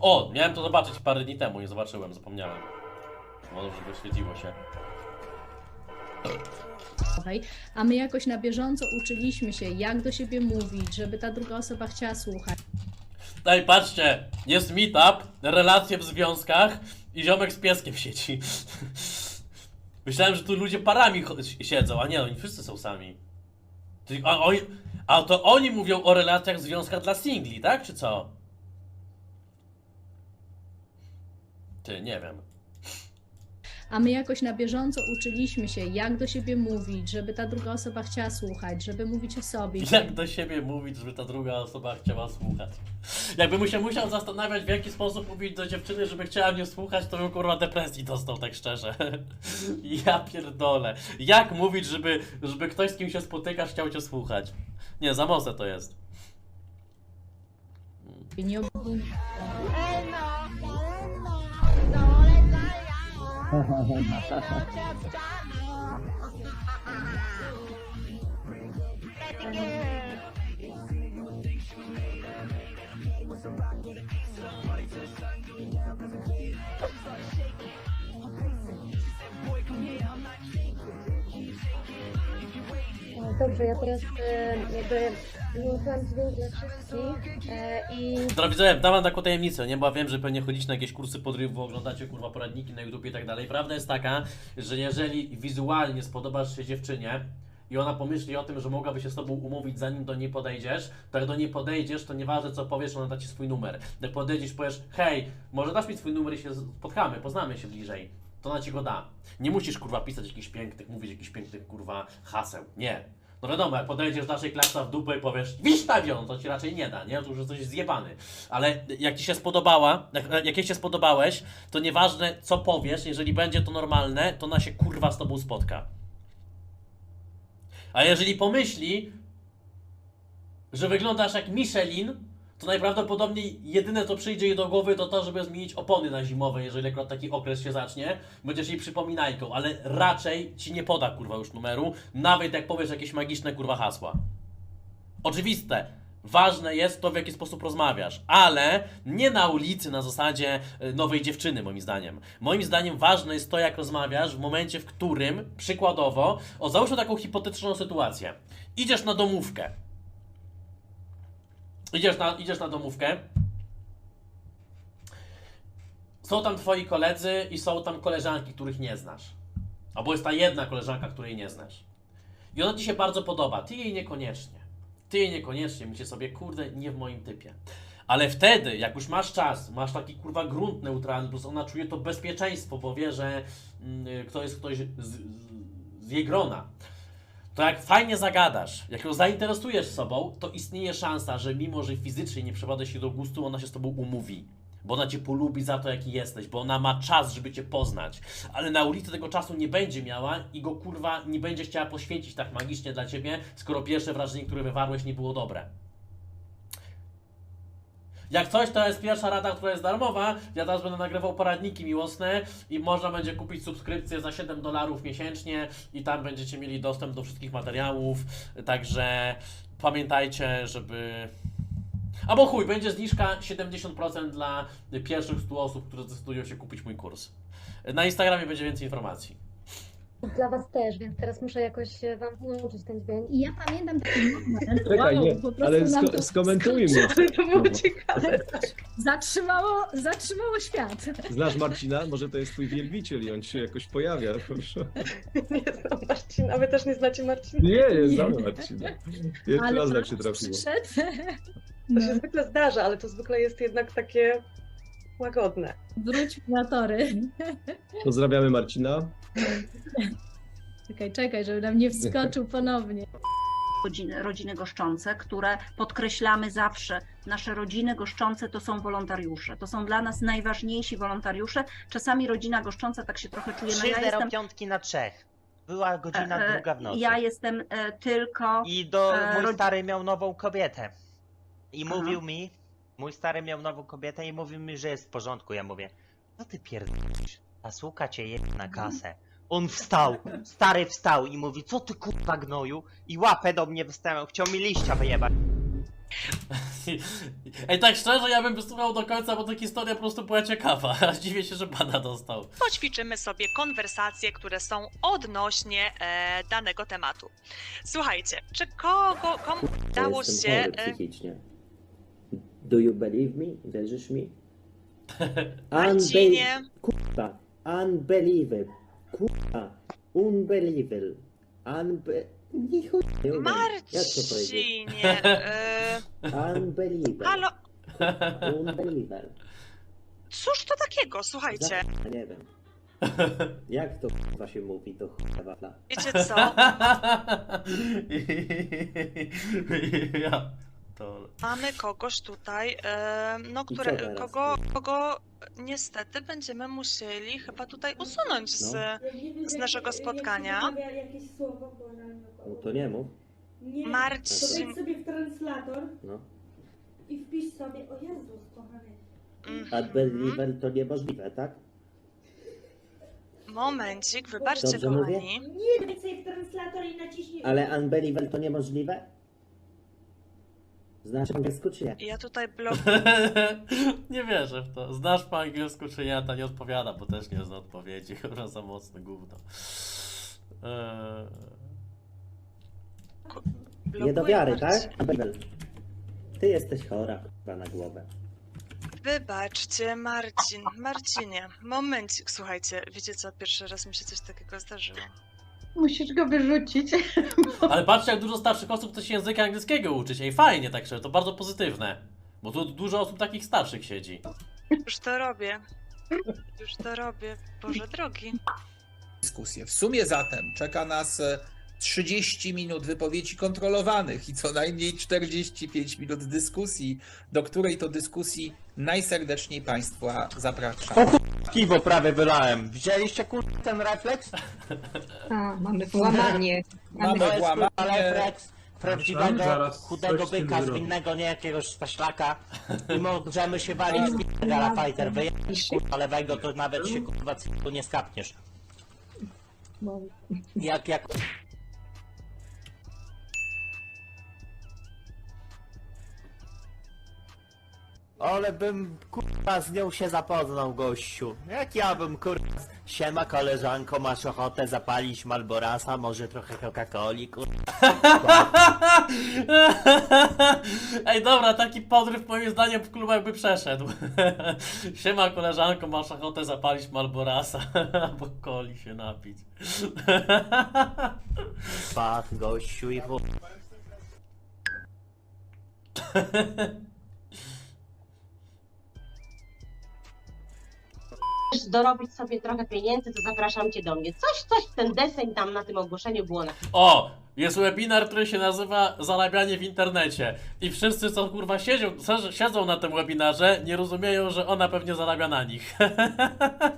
O, miałem to zobaczyć parę dni temu, nie zobaczyłem, zapomniałem. Może, żeby świeciło się. Słuchaj, a my jakoś na bieżąco uczyliśmy się, jak do siebie mówić, żeby ta druga osoba chciała słuchać. Daj, patrzcie, jest meetup, relacje w związkach i ziomek z pieskiem w sieci. Myślałem, że tu ludzie parami siedzą, a nie, oni wszyscy są sami. A, a to oni mówią o relacjach w związkach dla singli, tak? Czy co? Ty, nie wiem. A my jakoś na bieżąco uczyliśmy się, jak do siebie mówić, żeby ta druga osoba chciała słuchać, żeby mówić o sobie. Jak do siebie mówić, żeby ta druga osoba chciała słuchać? Jakbym się musiał zastanawiać, w jaki sposób mówić do dziewczyny, żeby chciała mnie słuchać, to bym kurwa depresji dostał, tak szczerze. Ja pierdolę. Jak mówić, żeby, żeby ktoś, z kim się spotykasz, chciał cię słuchać? Nie, za mocne to jest. Nie ob- She said, boy, come here, I'm not shaking. Dobrze, ja teraz e, jakby wyłączyłam dźwięk dla wszystkich e, i Dobra, widzowie, dam taką tajemnicę, nie? Bo wiem, że pewnie chodzicie na jakieś kursy podrywu, oglądacie kurwa poradniki na YouTube i tak dalej. Prawda jest taka, że jeżeli wizualnie spodobasz się dziewczynie i ona pomyśli o tym, że mogłaby się z tobą umówić zanim do niej podejdziesz, to jak do niej podejdziesz, to nieważne co powiesz, ona da ci swój numer. Jak podejdziesz, powiesz, hej, może dasz mi swój numer i się spotkamy, poznamy się bliżej. To ona ci go da. Nie musisz kurwa pisać jakichś pięknych, mówić jakichś pięknych kurwa haseł. Nie. No wiadomo, jak podejdziesz naszej klasy w dupę i powiesz Wisztawion, to ci raczej nie da, nie? To już jesteś zjebany. Ale jak ci się spodobała, jak, jak jej się spodobałeś, to nieważne co powiesz, jeżeli będzie to normalne, to ona się kurwa z tobą spotka. A jeżeli pomyśli, że wyglądasz jak Michelin, to najprawdopodobniej jedyne co przyjdzie jej do głowy to to, żeby zmienić opony na zimowe, jeżeli akurat taki okres się zacznie. Będziesz jej przypominajką, ale raczej ci nie poda kurwa już numeru, nawet jak powiesz jakieś magiczne kurwa hasła. Oczywiste. Ważne jest to, w jaki sposób rozmawiasz, ale nie na ulicy na zasadzie e, nowej dziewczyny, moim zdaniem. Moim zdaniem ważne jest to, jak rozmawiasz w momencie, w którym, przykładowo, o załóżmy taką hipotetyczną sytuację. Idziesz na domówkę. Idziesz na, idziesz na domówkę. Są tam twoi koledzy i są tam koleżanki, których nie znasz. Albo jest ta jedna koleżanka, której nie znasz. I ona ci się bardzo podoba, ty jej niekoniecznie. Ty jej niekoniecznie, myślisz sobie, kurde, nie w moim typie. Ale wtedy, jak już masz czas, masz taki kurwa grunt neutralny, ona czuje to bezpieczeństwo, bo wie, że mm, to jest ktoś z, z, z jej grona. To jak fajnie zagadasz, jak ją zainteresujesz sobą, to istnieje szansa, że mimo, że fizycznie nie przepada się do gustu, ona się z tobą umówi. Bo ona cię polubi za to, jaki jesteś, bo ona ma czas, żeby cię poznać. Ale na ulicy tego czasu nie będzie miała i go kurwa nie będzie chciała poświęcić tak magicznie dla ciebie, skoro pierwsze wrażenie, które wywarłeś, nie było dobre. Jak coś, to jest pierwsza rada, która jest darmowa. Ja teraz będę nagrywał poradniki miłosne i można będzie kupić subskrypcję za 7 dolarów miesięcznie i tam będziecie mieli dostęp do wszystkich materiałów. Także pamiętajcie, żeby. Albo chuj, będzie zniżka 70% dla pierwszych 100 osób, które zdecydują się kupić mój kurs. Na Instagramie będzie więcej informacji. Dla Was też, więc teraz muszę jakoś Wam wyłączyć ten dźwięk. I ja pamiętam taki moment, Czekaj, wow, nie, po prostu ale nam sko- to skomentujmy. To było ciekawe. zatrzymało, zatrzymało świat. Znasz Marcina? Może to jest twój wielbiciel i on się jakoś pojawia. Proszę. Nie znam Marcina. Wy też nie znacie Marcina? Nie, nie Nie. znam Marcina. Jeszcze Ale raz tak się trafiło. przyszedł. To No, się zwykle zdarza, ale to zwykle jest jednak takie łagodne. wróć na tory. Pozdrawiamy Marcina. Czekaj, czekaj, żeby nam nie wskoczył ponownie. rodziny, rodziny goszczące, które podkreślamy zawsze. Nasze rodziny goszczące to są wolontariusze. To są dla nas najważniejsi wolontariusze. Czasami rodzina goszcząca tak się trochę czuje. No Trzy ja zero jestem, piątki na trzech. Była godzina e, druga w nocy. ja jestem e, tylko. I do e, mój rodzi- stary miał nową kobietę. I Aha. mówił mi, mój stary miał nową kobietę i mówił mi, że jest w porządku. Ja mówię, co ty pierdolisz? A słuka cię je na kasę. On wstał, stary wstał i mówi, co ty kurwa gnoju? I łapę do mnie wystawiał, chciał mi liścia wyjebać. Ej, tak szczerze, ja bym wysłuchał do końca, bo ta historia po prostu była ciekawa. Aż dziwię się, że pana dostał. poćwiczymy sobie konwersacje, które są odnośnie e, danego tematu. Słuchajcie, czy kogo, komu udało się... E, psychicznie. Do you believe me? Wierzysz mi? Marcinie. Kurwa. Unbelievable. Kurwa. Unbelievable. Unbe... Nie chuj, nie umiem. Jak to powiedzieć? Marcinie, e, Unbelievable. halo, Unbelievable. cóż to takiego, słuchajcie, Za... Nie wiem. Jak to kurwa się mówi, to chuja wafla? wiecie co? ja. To... Mamy kogoś tutaj, e, no, I co które, teraz? kogo, kogo niestety będziemy musieli chyba tutaj usunąć z... No. z naszego spotkania. Jakieś słowo, bo na No to nie mów. Nie, Marcin. to wejdź sobie w translator No. i wpisz sobie, o Jezus, kochany. Mhm. Unbelievable to niemożliwe, tak? Momencik, wybaczcie Dobrze mówię? kochani. Nie, wejdź sobie w translator i naciśnij... Ale unbelievable to niemożliwe? Znasz angielsku czy nie? Ja tutaj blok... nie wierzę w to. Znasz po angielsku czy nie, ta nie odpowiada, bo też nie zna odpowiedzi. Chyba za mocne gówno. Eee... Nie do wiary, blokuję tak? Ty jesteś chora, kurwa, na głowę. Wybaczcie, Marcin, Marcinie, momencik, słuchajcie, wiecie co, pierwszy raz mi się coś takiego zdarzyło. Musisz go wyrzucić. Ale patrzcie, jak dużo starszych osób chce się języka angielskiego uczyć. Ej, fajnie tak szczerze, to bardzo pozytywne. Bo tu dużo osób takich starszych siedzi. Już to robię, już to robię, Boże drogi. dyskusję. W sumie zatem czeka nas e, 30 minut wypowiedzi kontrolowanych i co najmniej 45 minut dyskusji, do której to dyskusji najserdeczniej Państwa zapraszam. Piwo prawie wylałem. Widzieliście kur... ten refleks? A, mamy włamanie. Mamy włamanie. refleks prawdziwego, Zaraz chudego coś z tym byka, zrobię. zwinnego, nie jakiegoś staślaka. I możemy się walić w p***, Gala Fighter. Wyjechać kurwa lewego, to nawet się kurwa cyku nie skapniesz. Jak, jak Ale bym kurwa z nią się zapoznał, gościu. Jak ja bym kurwa. Siema koleżanko, masz ochotę zapalić Malborasa, może trochę Coca-Coli, kurwa. Ej, dobra, taki podryw moim zdaniem w klubach by przeszedł. Siema koleżanko, masz ochotę zapalić Malborasa albo coli się napić. Pach, gościu i chuj. dorobić sobie trochę pieniędzy, to zapraszam cię do mnie. Coś, coś w ten deseń tam na tym ogłoszeniu było na O! Jest webinar, który się nazywa Zarabianie w internecie. I wszyscy, co kurwa siedzą, siedzą na tym webinarze, nie rozumieją, że ona pewnie zarabia na nich.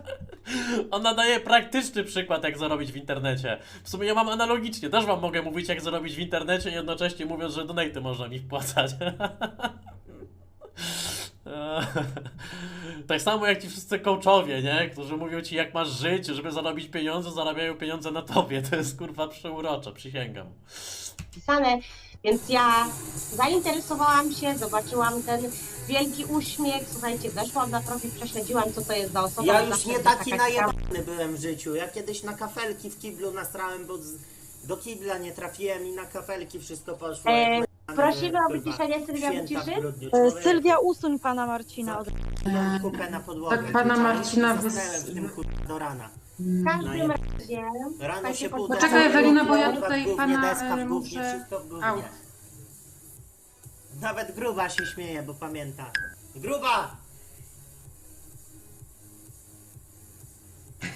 ona daje praktyczny przykład, jak zarobić w internecie. W sumie ja mam analogicznie, też wam mogę mówić, jak zarobić w internecie, jednocześnie mówiąc, że donaty można mi wpłacać. tak samo jak ci wszyscy coachowie, nie? Którzy mówią ci jak masz żyć, żeby zarobić pieniądze, zarabiają pieniądze na tobie. To jest kurwa przeurocze, przysięgam. pisane, więc ja zainteresowałam się, zobaczyłam ten wielki uśmiech, słuchajcie, weszłam na profil, prześledziłam, co to jest za osoba. Ja już zawsze nie jest taki taka ciekawa- najebany byłem w życiu. Ja kiedyś na kafelki w kiblu nasrałem, bo z, do kibla nie trafiłem i na kafelki wszystko poszło. E, jak najebany Prosimy o wyciszenie, Sylwia wyciszy. E, Sylwia, usuń pana Marcina od... Kupę na podłogę. Tak, pana Marcina i wys- zasnąłem w tym kurwa do rana. W każdym No razie... Rano się budzę. Poczekaj, Ewelina, bo ja kurwa, w tutaj gównie, pana, deska w gównie, muszę- wszystko w gównie. Au. Nawet gruba się śmieje, bo pamięta. Gruba!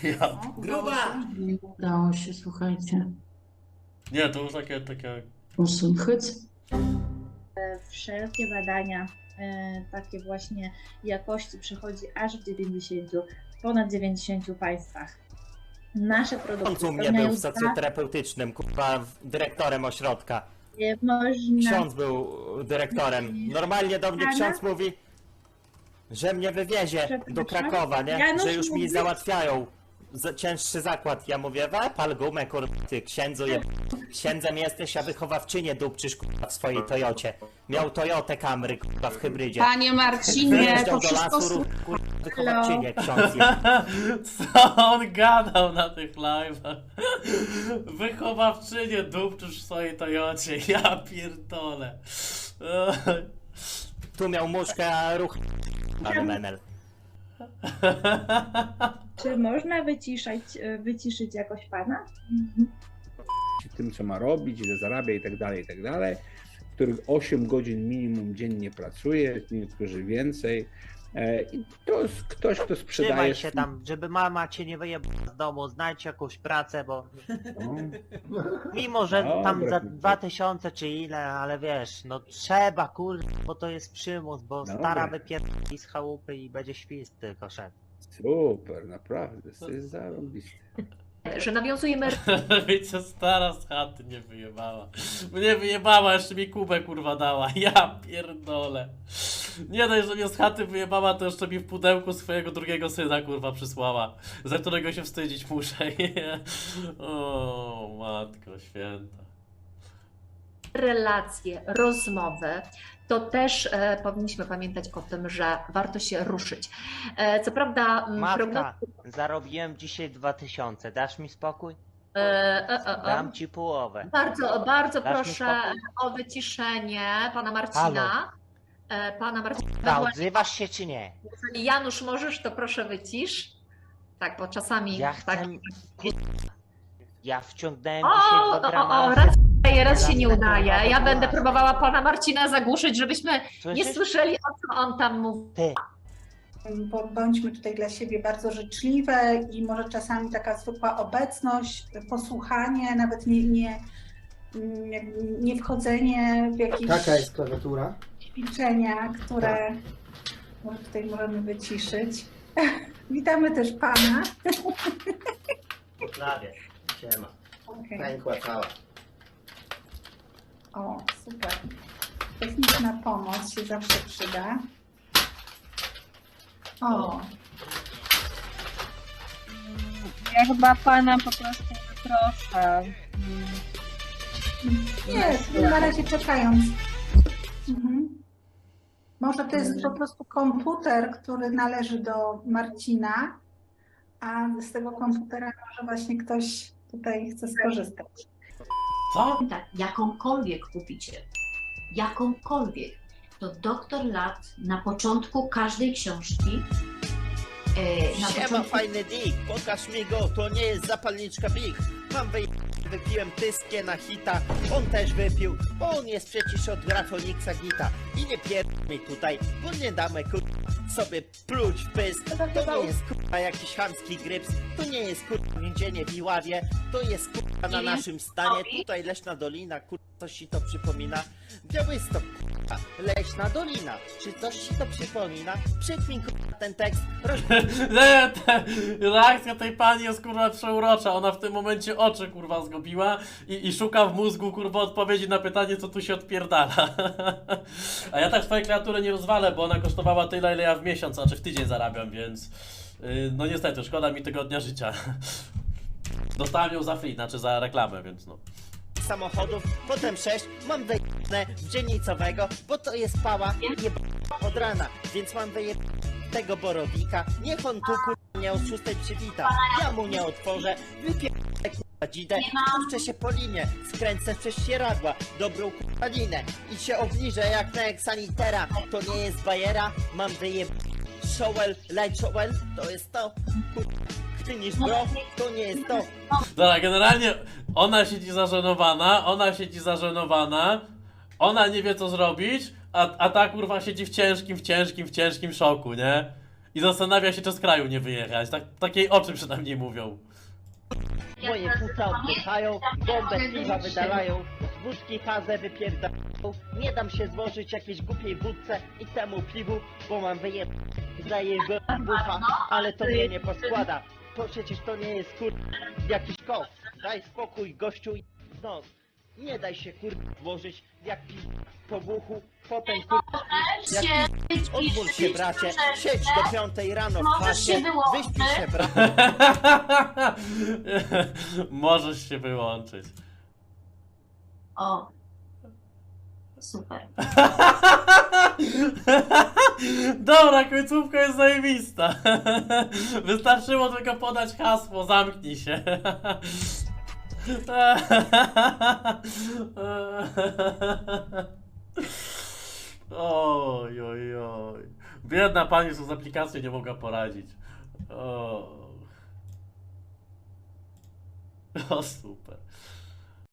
Ja. Gruba! Udało się, słuchajcie. Nie, to już takie, takie... Usuń, chyc. Wszelkie badania e, takie właśnie jakości przechodzi aż w 90, w ponad 90 państwach. Nasze produkty Ksiądz u mnie był socjoterapeutycznym, kurwa, dyrektorem ośrodka. można Ksiądz był dyrektorem. Normalnie do mnie ksiądz mówi, że mnie wywiezie do? Krakowa, nie? Że już mi załatwiają za- cięższy zakład. Ja mówię, we pal gumę, kurwa, ty księdzu je... Księdzem jesteś, a wychowawczynię dupczysz, kurwa, w swojej Toyocie. Miał Toyotę Camry, kurwa, w hybrydzie. Panie Marcinie, Wyjeżdżał to do wszystko lasu, słu- kurwa, wychowawczynię, ksiądz je... Co on gadał na tych live'ach? Wychowawczynię dupczysz w swojej Toyocie. Ja pierdolę. Tu miał muszkę, a ruch... Pan Menel. Czy można wyciszać, e, wyciszyć jakoś pana? tym, co ma robić, ile zarabia i tak dalej, i tak dalej, których 8 godzin minimum dziennie pracuje, niektórzy więcej. E, I to jest ktoś, kto sprzedaje. Trzymaj się tam, żeby mama cię nie wyjebała z domu, znajdź jakąś pracę, bo... Mimo, że Dobra, tam za to- 2000 czy ile, ale wiesz, no trzeba, kurde, bo to jest przymus, bo Dobra. stara wypierdoli z chałupy i będzie świst tylko szedł. Super, naprawdę, to jest zarąbiste. że nawiązujemy Wiecie, stara z chaty nie wyjebała. Mnie wyjebała, jeszcze mi kubę kurwa dała. Ja pierdolę. Nie dość, że mnie z chaty wyjebała, to jeszcze mi w pudełku swojego drugiego syna kurwa przysłała. Za którego się wstydzić muszę. o, matko święta. Relacje, rozmowy, to też e, powinniśmy pamiętać o tym, że warto się ruszyć. E, co prawda, Matka, zarobiłem dzisiaj 2000, dasz mi spokój? E, e, e, e. Dam ci połowę. Bardzo, bardzo Dasz proszę o wyciszenie pana Marcina. E, Pana Marcina. Odzywasz się czy nie? Jeżeli Janusz możesz, to proszę wycisz. Tak, bo czasami. Ja chcę... tak. Ja wciągnąłem O, dzisiaj o, o, raz, raz się nie udaje. Ja będę próbowała pana Marcina zagłuszyć, żebyśmy nie słyszeli, o co on tam mówi. Bo bądźmy tutaj dla siebie bardzo życzliwe i może czasami taka zwykła obecność, posłuchanie, nawet nie, nie, mm, nie wchodzenie w jakieś Taka jest klawiatura. ćwiczenia, które może tutaj możemy wyciszyć. Witamy też pana. Prawie. Siema. Okej. Pękła cała. O, super. Techniczna pomoc się zawsze przyda. O, Ja chyba pana po prostu proszę. nie, na razie czekając. Mhm. Może to jest po prostu komputer, który należy do Marcina, a z tego komputera może właśnie ktoś tutaj chce skorzystać. Co? Tak, jakąkolwiek kupicie, jakąkolwiek, to doktor Lat na początku każdej książki. e, na Siema początku fajny dick, pokaż mi go, to nie jest zapalniczka big Mam wy... wypiłem tyskie na hita, on też wypił, bo on jest przecież od Grafoniksa Gita I nie pierd mi tutaj, bo nie damy kurwa sobie pluć w pysk. To nie jest kurwa jakiś chamski gryps, to nie jest kurwa więzienie w Iławie To jest kurwa na naszym stanie, tutaj Leśna Dolina, kurwa coś ci to przypomina Białystok kurwa, Leśna Dolina, czy coś ci to przypomina? Przypnij kurwa ten tekst, Nie, reakcja tej pani jest kurwa przeurocza. Ona w tym momencie oczy kurwa zgubiła i, i szuka w mózgu kurwa odpowiedzi na pytanie, co tu się odpierdala. A ja tak swojej kreatury nie rozwalę, bo ona kosztowała tyle, ile ja w miesiąc, znaczy w tydzień zarabiam, więc yy, no niestety, szkoda mi tego dnia życia. Dostałem ją za free, znaczy za reklamę, więc no. Samochodów, potem 6, mam wyjebane dzielnicowego, bo to jest pała jeb... od rana, więc mam wyjeb... tego borowika, niech on tu kur... mnie o 6 przywita, ja mu nie otworzę, wypierdolę kurwa dzidę, puszczę się po linie, skręcę w prześcieradła, dobrą kurwa linę. I się obniżę jak na eksanitera, to nie jest bajera, mam wyjeb... Showel, light showel, to jest to, kurwa, chtynisz bro, to nie jest to, Dobra, generalnie ona siedzi zażenowana, ona siedzi zażenowana, ona nie wie co zrobić, a, a ta kurwa siedzi w ciężkim, w ciężkim, w ciężkim szoku, nie? I zastanawia się, czy z kraju nie wyjechać. Tak, takiej oczy przynajmniej mówią. Moje płuca oddychają, bombę piwa wydalają, z wódki fazę wypierdają. Nie dam się złożyć jakiejś głupiej wódce i temu piwu, bo mam wyjeb... za jego bucha, ale to mnie nie poskłada. To przecież to nie jest kur... jakiś kof. Daj spokój, gościu i... No, Nie daj się kur... włożyć jak pi... po buchu, potem kur... jak. Odwól się bracie, siedź do piątej rano w Możesz chacie, się wyłączyć. wyśpij się bracie. Możesz się wyłączyć. O. Super. Dobra, końcówka jest zajebista. Wystarczyło tylko podać hasło, zamknij się. Oj, oj, oj. Biedna pani z aplikacji nie mogła poradzić. O. O, super.